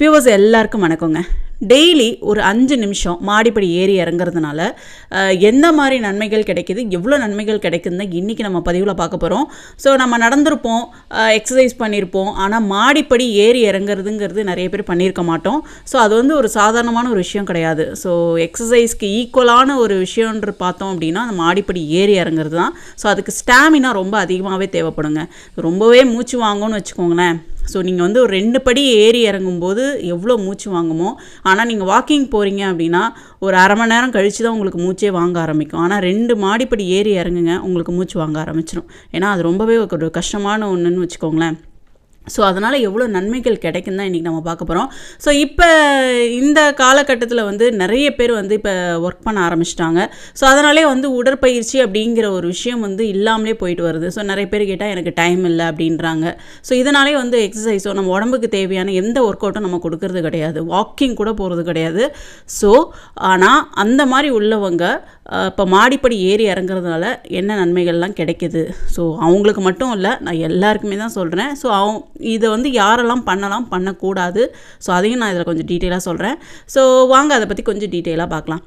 Viewers எல்லாருக்கும் வணக்கங்க. Daily ஒரு அஞ்சு நிமிஷம் மாடிப்படி ஏறி இறங்குறதுனால எந்த மாதிரி நன்மைகள் கிடைக்குது எவ்வளோ நன்மைகள் கிடைக்குதுன்னு இன்றைக்கி நம்ம பதிவில் பார்க்க போகிறோம் ஸோ நம்ம நடந்திருப்போம் எக்ஸசைஸ் பண்ணியிருப்போம் ஆனால் மாடிப்படி ஏறி இறங்குறதுங்கிறது நிறைய பேர் பண்ணியிருக்க மாட்டோம். ஸோ அது வந்து ஒரு சாதாரணமான ஒரு விஷயம் கிடையாது. ஸோ எக்ஸசைஸ்க்கு ஈக்குவலான ஒரு விஷயம்ன்ற பார்த்தோம் அப்படின்னா அந்த மாடிப்படி ஏறி இறங்குறது தான். ஸோ அதுக்கு ஸ்டாமினா ரொம்ப அதிகமாகவே தேவைப்படுங்க. ரொம்பவே மூச்சு வாங்கும்னு வச்சுக்கோங்களேன். ஸோ நீங்கள் வந்து ஒரு ரெண்டு படி ஏறி இறங்கும்போது எவ்வளோ மூச்சு வாங்குமோ ஆனால் நீங்கள் வாக்கிங் போகிறீங்க அப்படின்னா ஒரு அரை மணி நேரம் கழித்து தான் உங்களுக்கு மூச்சே வாங்க ஆரம்பிக்கும். ஆனால் ரெண்டு மாடிப்படி ஏறி இறங்குங்க உங்களுக்கு மூச்சு வாங்க ஆரம்பிச்சிடும் ஏன்னா அது ரொம்பவே ஒரு கஷ்டமான ஒன்றுன்னு வச்சுக்கோங்களேன். ஸோ அதனால் எவ்வளோ நன்மைகள் கிடைக்கும் தான் இன்றைக்கி நம்ம பார்க்க போகிறோம் ஸோ இப்போ இந்த காலகட்டத்தில் வந்து நிறைய பேர் வந்து இப்போ ஒர்க் பண்ண ஆரம்பிச்சிட்டாங்க. ஸோ அதனாலே வந்து உடற்பயிற்சி அப்படிங்கிற ஒரு விஷயம் வந்து இல்லாமலே போயிட்டு வருது. ஸோ நிறைய பேர் கேட்டால் எனக்கு டைம் இல்லை அப்படின்றாங்க. ஸோ இதனாலே வந்து எக்ஸசைஸோ நம்ம உடம்புக்கு தேவையான எந்த ஒர்க் அவுட்டும் நம்ம கொடுக்கறது கிடையாது. வாக்கிங் கூட போகிறது கிடையாது. ஸோ ஆனால் அந்த மாதிரி உள்ளவங்க இப்போ மாடிப்படி ஏறி இறங்குறதுனால என்ன நன்மைகள்லாம் கிடைக்கிது? ஸோ அவங்களுக்கு மட்டும் இல்லை நான் எல்லாருக்குமே தான் சொல்கிறேன் ஸோ அவ இதை வந்து யாரெல்லாம் பண்ணலாம் பண்ணக்கூடாது? ஸோ அதையும் நான் இதில் கொஞ்சம் டீட்டெயிலாக சொல்கிறேன் ஸோ வாங்க அதை பற்றி கொஞ்சம் டீட்டெயிலாக பார்க்கலாம்.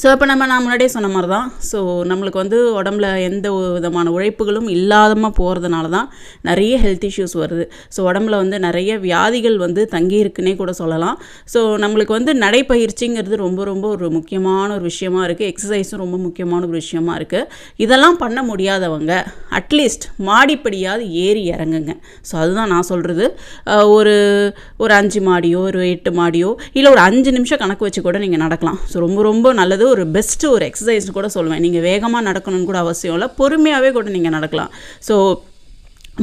ஸோ இப்போ நம்ம நான் முன்னாடியே சொன்ன மாதிரி தான் ஸோ நம்மளுக்கு வந்து உடம்புல எந்த விதமான உழைப்புகளும் இல்லாதமாக போகிறதுனால தான் நிறைய ஹெல்த் இஷ்யூஸ் வருது. ஸோ உடம்புல வந்து நிறைய வியாதிகள் வந்து தங்கியிருக்குன்னே கூட சொல்லலாம். ஸோ நம்மளுக்கு வந்து நடைப்பயிற்சிங்கிறது ரொம்ப ரொம்ப ஒரு முக்கியமான ஒரு விஷயமா இருக்குது எக்ஸசைஸும் ரொம்ப முக்கியமான ஒரு விஷயமா இருக்குது இதெல்லாம் பண்ண முடியாதவங்க அட்லீஸ்ட் மாடிப்படியாவது ஏறி இறங்குங்க. ஸோ அதுதான் நான் சொல்கிறது ஒரு ஒரு அஞ்சு மாடியோ ஒரு எட்டு மாடியோ இல்லை ஒரு அஞ்சு நிமிஷம் கணக்கு வச்சு கூட நீங்கள் நடக்கலாம். ஸோ ரொம்ப ரொம்ப நல்லது. ஒரு பெஸ்ட்டு ஒரு எக்ஸசைஸ் கூட சொல்லுவேன் நீங்கள் வேகமாக நடக்கணும்னு கூட அவசியம் இல்லை. பொறுமையாகவே கூட நீங்கள் நடக்கலாம். ஸோ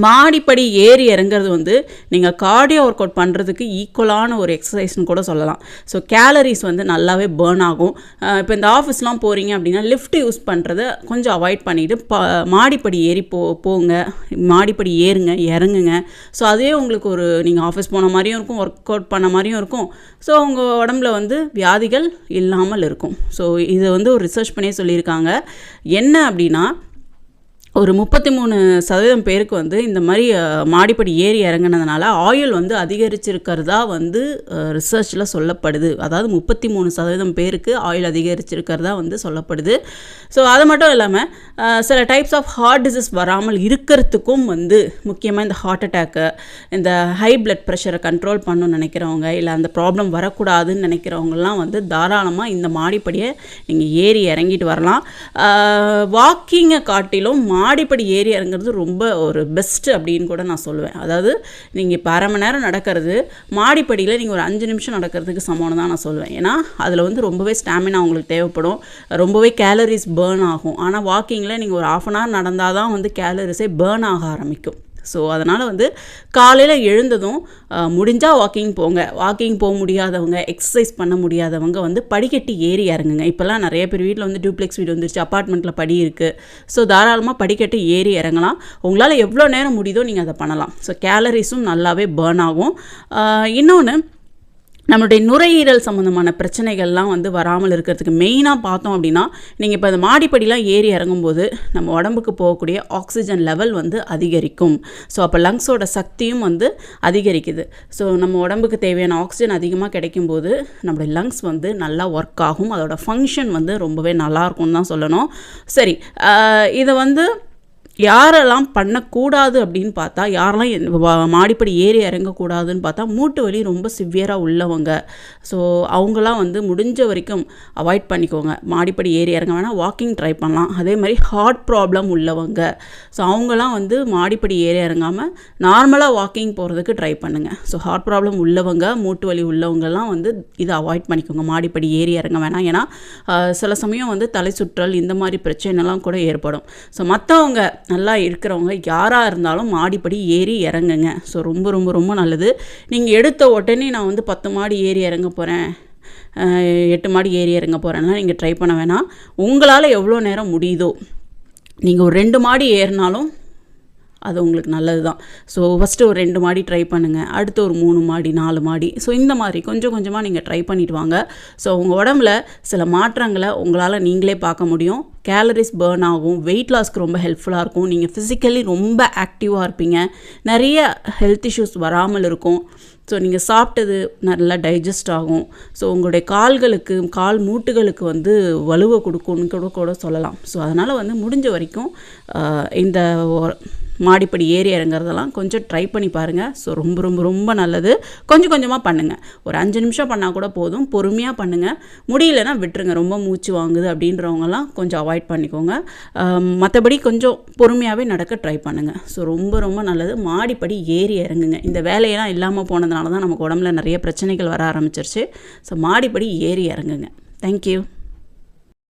மாடிப்படி ஏறி இறங்குறது வந்து நீங்கள் கார்டியோ ஒர்க் அவுட் பண்ணுறதுக்கு ஈக்குவலான ஒரு எக்ஸசைஸ்னு கூட சொல்லலாம். ஸோ கேலரிஸ் வந்து நல்லாவே பேர்ன் ஆகும். இப்போ இந்த ஆஃபீஸ்லாம் போகிறீங்க அப்படின்னா லிஃப்ட் யூஸ் பண்ணுறத கொஞ்சம் அவாய்ட் பண்ணிவிட்டு ப மாடிப்படி ஏறி போ போங்க. மாடிப்படி ஏறுங்க இறங்குங்க. ஸோ அதே உங்களுக்கு ஒரு நீங்கள் ஆஃபீஸ் போன மாதிரியும் இருக்கும் ஒர்க் அவுட் பண்ண மாதிரியும் இருக்கும். ஸோ உங்கள் உடம்புல வந்து வியாதிகள் இல்லாமல் இருக்கும். ஸோ இதை வந்து ஒரு ரிசர்ச் பண்ணியே சொல்லியிருக்காங்க. என்ன அப்படின்னா ஒரு முப்பத்தி மூணு சதவீதம் பேருக்கு வந்து இந்த மாதிரி மாடிப்படி ஏறி இறங்குனதுனால ஆயுள் வந்து அதிகரிச்சிருக்கிறதா வந்து ரிசர்ச்சில் சொல்லப்படுது. அதாவது முப்பத்தி மூணு சதவீதம் பேருக்கு ஆயுள் அதிகரிச்சிருக்கிறதா வந்து சொல்லப்படுது. ஸோ அது மட்டும் இல்லாமல் சில டைப்ஸ் ஆஃப் ஹார்ட் டிசீஸ் வராமல் இருக்கிறதுக்கும் வந்து முக்கியமாக இந்த ஹார்ட் அட்டாக்கு இந்த ஹை பிளட் ப்ரெஷரை கண்ட்ரோல் பண்ணணும்னு நினைக்கிறவங்க இல்லை அந்த ப்ராப்ளம் வரக்கூடாதுன்னு நினைக்கிறவங்கலாம் வந்து தாராளமாக இந்த மாடிப்படியை நீங்கள் ஏறி இறங்கிட்டு வரலாம். வாக்கிங்கை காட்டிலும் மாடிப்படி ஏறி இறங்குறது ரொம்ப ஒரு பெஸ்ட்டு அப்படின்னு கூட நான் சொல்லுவேன். அதாவது நீங்கள் இப்போ அரை மணி நேரம் நடக்கிறது மாடிப்படியில் நீங்கள் ஒரு அஞ்சு நிமிஷம் நடக்கிறதுக்கு சமம்னு தான் நான் சொல்லுவேன். ஏன்னா அதில் வந்து ரொம்பவே ஸ்டாமினா உங்களுக்கு தேவைப்படும். ரொம்பவே கேலரிஸ் பேர்ன் ஆகும். ஆனால் வாக்கிங் வாக்கிங்கில் நீங்கள் ஒரு ஆஃப் அன் ஹவர் நடந்தால் தான் வந்து கேலரிஸே பேர்ன் ஆக ஆரம்பிக்கும். ஸோ அதனால் வந்து காலையில் எழுந்ததும் முடிஞ்சால் வாக்கிங் போங்க. வாக்கிங் போக முடியாதவங்க எக்ஸசைஸ் பண்ண முடியாதவங்க வந்து படிக்கட்டி ஏறி இறங்குங்க. இப்போல்லாம் நிறைய பேர் வீட்டில் வந்து டூப்ளெக்ஸ் வீடு வந்துருச்சு அப்பார்ட்மெண்ட்டில் படி இருக்குது ஸோ தாராளமாக படிக்கட்டு ஏறி இறங்கலாம். உங்களால் எவ்வளோ நேரம் முடியுதோ நீங்கள் அதை பண்ணலாம். ஸோ கேலரிஸும் நல்லாவே பேர்ன் ஆகும். இன்னொன்று நம்மளுடைய நுரையீரல் சம்மந்தமான பிரச்சனைகள்லாம் வந்து வராமல் இருக்கிறதுக்கு மெயினாக பார்த்தோம் அப்படின்னா நீங்கள் இப்போ அந்த மாடிப்படிலாம் ஏறி இறங்கும்போது நம்ம உடம்புக்கு போகக்கூடிய ஆக்சிஜன் லெவல் வந்து அதிகரிக்கும். ஸோ அப்போ லங்ஸோட சக்தியும் வந்து அதிகரிக்குது. ஸோ நம்ம உடம்புக்கு தேவையான ஆக்சிஜன் அதிகமாக கிடைக்கும்போது நம்மளுடைய லங்ஸ் வந்து நல்லா ஒர்க் ஆகும். அதோட ஃபங்க்ஷன் வந்து ரொம்பவே நல்லாயிருக்கும்னு தான் சொல்லணும். சரி இதை வந்து யாரெல்லாம் பண்ணக்கூடாது அப்படின்னு பார்த்தா யாரெல்லாம் வா- மாடிப்படி ஏறி இறங்கக்கூடாதுன்னு பார்த்தா மூட்டு வலி ரொம்ப சிவியராக உள்ளவங்க. ஸோ அவங்களாம் வந்து முடிஞ்ச வரைக்கும் அவாய்ட் பண்ணிக்கோங்க. மாடிப்படி ஏறி இறங்க வேணால் வாக்கிங் ட்ரை பண்ணலாம். அதே மாதிரி ஹார்ட் ப்ராப்ளம் உள்ளவங்க. ஸோ அவங்களாம் வந்து மாடிப்படி ஏறி இறங்காமல் நார்மலாக வாக்கிங் போகிறதுக்கு ட்ரை பண்ணுங்கள் ஸோ ஹார்ட் ப்ராப்ளம் உள்ளவங்க மூட்டு வலி உள்ளவங்கலாம் வந்து இதை அவாய்ட் பண்ணிக்கோங்க. மாடிப்படி ஏறி இறங்க வேணாம். ஏன்னா சில சமயம் வந்து தலை சுற்றல் இந்த மாதிரி பிரச்சனைலாம் கூட ஏற்படும். ஸோ மற்றவங்க நல்லா இருக்கிறவங்க யாராக இருந்தாலும் மாடிப்படி ஏறி இறங்குங்க. ஸோ ரொம்ப ரொம்ப ரொம்ப நல்லது. நீங்கள் எடுத்த உடனே நான் வந்து பத்து மாடி ஏறி இறங்க போகிறேன் எட்டு மாடி ஏறி இறங்க போகிறேன்னா நீங்கள் ட்ரை பண்ண வேணாம். உங்களால் எவ்வளோ நேரம் முடியுதோ. நீங்கள் ஒரு ரெண்டு மாடி ஏறினாலும் அது உங்களுக்கு நல்லது தான் ஸோ ஃபஸ்ட்டு ஒரு ரெண்டு மாடி ட்ரை பண்ணுங்கள் அடுத்து ஒரு மூணு மாடி நாலு மாடி. ஸோ இந்த மாதிரி கொஞ்சம் கொஞ்சமாக நீங்கள் ட்ரை பண்ணிட்டு வாங்க. ஸோ உங்கள் உடம்புல சில மாற்றங்களை உங்களால் நீங்களே பார்க்க முடியும். கேலரிஸ் பேர்ன் ஆகும். வெயிட் லாஸ்க்கு ரொம்ப ஹெல்ப்ஃபுல்லாக இருக்கும். நீங்கள் ஃபிசிக்கலி ரொம்ப ஆக்டிவாக இருப்பீங்க. நிறைய ஹெல்த் இஷ்யூஸ் வராமல் இருக்கும். ஸோ நீங்கள் சாப்பிட்டது நல்லா டைஜஸ்ட் ஆகும். ஸோ உங்களுடைய கால்களுக்கு கால் மூட்டுகளுக்கு வந்து வலுவை கொடுக்கும்னு கூட கூட சொல்லலாம். ஸோ அதனால் வந்து முடிஞ்ச வரைக்கும் இந்த மாடிப்படி ஏறி இறங்குறதெல்லாம் கொஞ்சம் ட்ரை பண்ணி பாருங்கள் ஸோ ரொம்ப ரொம்ப ரொம்ப நல்லது. கொஞ்சம் கொஞ்சமாக பண்ணுங்கள் ஒரு அஞ்சு நிமிஷம் பண்ணால் கூட போதும். பொறுமையாக பண்ணுங்கள் முடியலன்னா விட்டுருங்க. ரொம்ப மூச்சு வாங்குது அப்படின்றவங்கலாம் கொஞ்சம் அவாய்ட் பண்ணிக்கோங்க. மற்றபடி கொஞ்சம் பொறுமையாகவே நடக்க ட்ரை பண்ணுங்கள் ஸோ ரொம்ப ரொம்ப நல்லது. மாடிப்படி ஏறி இறங்குங்க. இந்த வேலையெல்லாம் இல்லாமல் போனதுனால தான் நமக்கு உடம்புல நிறைய பிரச்சனைகள் வர ஆரம்பிச்சிருச்சு. ஸோ மாடிப்படி ஏறி இறங்குங்க. தேங்க்யூ